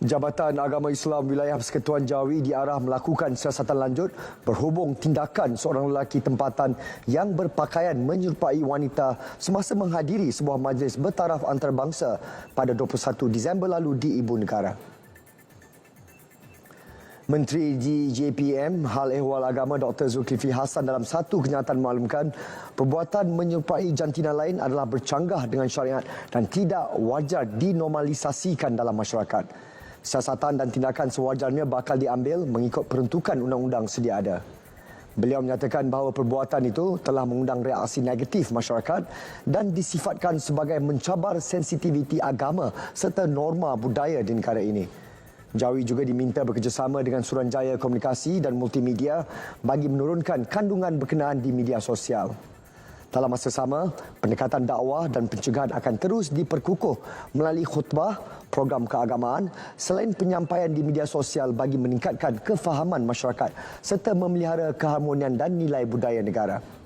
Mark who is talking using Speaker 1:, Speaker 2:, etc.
Speaker 1: Jabatan Agama Islam Wilayah Persekutuan Jawi diarah melakukan siasatan lanjut berhubung tindakan seorang lelaki tempatan yang berpakaian menyerupai wanita semasa menghadiri sebuah majlis bertaraf antarabangsa pada 21 Disember lalu di Ibu Negara. Menteri GJPM Hal Ehwal Agama Dr. Zulkifli Hassan dalam satu kenyataan maklumkan perbuatan menyerupai jantina lain adalah bercanggah dengan syariat dan tidak wajar dinormalisasikan dalam masyarakat. Siasatan dan tindakan sewajarnya bakal diambil mengikut peruntukan undang-undang sedia ada. Beliau menyatakan bahawa perbuatan itu telah mengundang reaksi negatif masyarakat dan disifatkan sebagai mencabar sensitiviti agama serta norma budaya di negara ini. Jawi juga diminta bekerjasama dengan Suruhanjaya Komunikasi dan Multimedia bagi menurunkan kandungan berkenaan di media sosial. Dalam masa sama, pendekatan dakwah dan pencegahan akan terus diperkukuh melalui khutbah, program keagamaan selain penyampaian di media sosial bagi meningkatkan kefahaman masyarakat serta memelihara keharmonian dan nilai budaya negara.